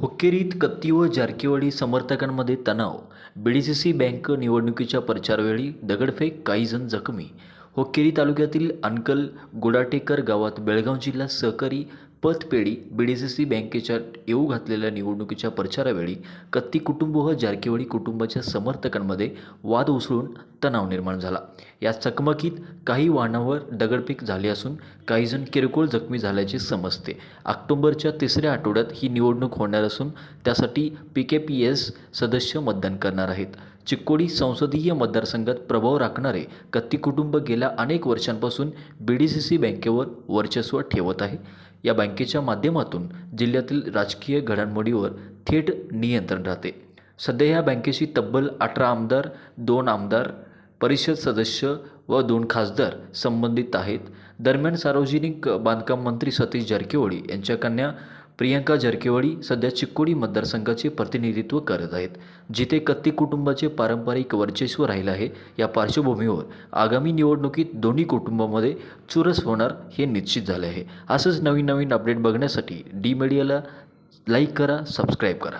हुक्केरीत कत्ती व जारकीवाडी समर्थकांमध्ये तणाव. BDCC bank निवडणुकीच्या प्रचारवेळी दगडफेक काही जण जखमी. हुक्केरी तालुक्यातील अनकल गुडाटेकर गावात बेळगाव जिल्हा सहकारी पतपेढी बीडीसीसी बँकेच्या येऊ घातलेल्या निवडणुकीच्या प्रचारावेळी कत्ती कुटुंब व जारकीवाडी कुटुंबाच्या समर्थकांमध्ये वाद उसळून तणाव निर्माण झाला. या चकमकीत काही वाहनावर दगडफेक झाली असून काहीजण किरकोळ जखमी झाल्याचे समजते. ऑक्टोबरच्या तिसऱ्या आठवड्यात ही निवडणूक होणार असून त्यासाठी पी के पी एस सदस्य मतदान करणार आहेत. चिक्कोडी संसदीय मतदारसंघात प्रभाव राखणारे कत्ती कुटुंब गेल्या अनेक वर्षांपासून बी डी सी सी बँकेवर वर्चस्व ठेवत आहे. या बँकेच्या माध्यमातून जिल्ह्यातील राजकीय घडामोडीवर थेट नियंत्रण राहते. सध्या या बँकेशी तब्बल अठरा आमदार दोन आमदार परिषद सदस्य व दोन खासदार संबंधित आहेत. दरम्यान सार्वजनिक बांधकाम मंत्री सतीश जारकिहोळी यांच्या कन्या प्रियंका जरकेवाडी सध्या चिक्कोडी मतदारसंघाचे प्रतिनिधित्व करत आहेत जिथे कत्ती कुटुंबाचे पारंपरिक वर्चस्व राहिलं आहे. या पार्श्वभूमीवर आगामी निवडणुकीत दोन्ही कुटुंबामध्ये चुरस होणार हे निश्चित झाले आहे. असंच नवीन नवीन अपडेट बघण्यासाठी डी मीडियाला लाईक करा सबस्क्राईब करा.